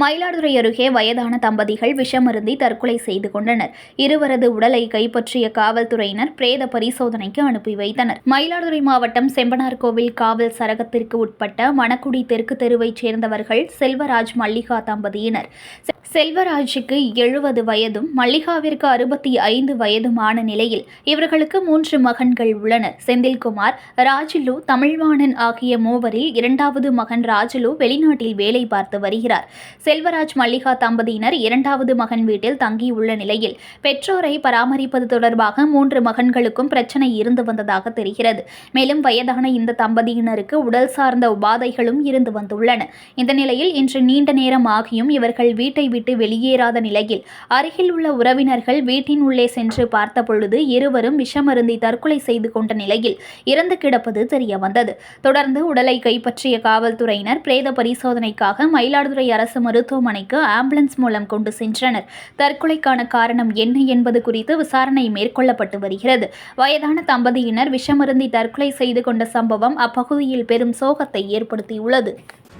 மயிலாடுதுறை அருகே வயதான தம்பதிகள் விஷமருந்தி தற்கொலை செய்து கொண்டனர். இருவரது உடலை கைப்பற்றிய காவல்துறையினர் பிரேத பரிசோதனைக்கு அனுப்பி வைத்தனர். மயிலாடுதுறை மாவட்டம் செம்பனார்கோவில் காவல் சரகத்திற்கு உட்பட்ட மணக்குடி தெற்கு தெருவைச் சேர்ந்தவர்கள் செல்வராஜ் மல்லிகா தம்பதியினர். செல்வராஜுக்கு எழுபது வயதும் மல்லிகாவிற்கு அறுபத்தி ஐந்து வயதுமான நிலையில் இவர்களுக்கு மூன்று மகன்கள் உள்ளனர். செந்தில்குமார் ராஜுலு தமிழ்வாணன் ஆகிய மூவரில் இரண்டாவது மகன் ராஜுலு வெளிநாட்டில் வேலை பார்த்து வருகிறார். செல்வராஜ் மல்லிகா தம்பதியினர் இரண்டாவது மகன் வீட்டில் தங்கியுள்ள நிலையில் பெற்றோரை பராமரிப்பது தொடர்பாக மூன்று மகன்களுக்கும் பிரச்சனை இருந்து வந்ததாக தெரிகிறது. மேலும் வயதான இந்த தம்பதியினருக்கு உடல் சார்ந்த உபாதைகளும் இருந்து வந்துள்ளன. இந்த நிலையில் இன்று நீண்ட நேரம் ஆகியும் இவர்கள் வீட்டை விட்டு வெளியேறாத நிலையில் அருகில் உள்ள உறவினர்கள் வீட்டின் உள்ளே சென்று பார்த்த பொழுது இருவரும் விஷமருந்தி தற்கொலை செய்து கொண்ட நிலையில் இறந்து கிடப்பது தெரிய வந்தது தொடர்ந்து உடலை கைப்பற்றிய காவல்துறையினர் பிரேத பரிசோதனைக்காக மயிலாடுதுறை அரசு மருத்துவமனைக்கு ஆம்புலன்ஸ் மூலம் கொண்டு சென்றனர். தற்கொலைக்கான காரணம் என்ன என்பது குறித்து விசாரணை மேற்கொள்ளப்பட்டு வருகிறது. வயதான தம்பதியினர் விஷமருந்தி தற்கொலை செய்து கொண்ட சம்பவம் அப்பகுதியில் பெரும் சோகத்தை ஏற்படுத்தியுள்ளது.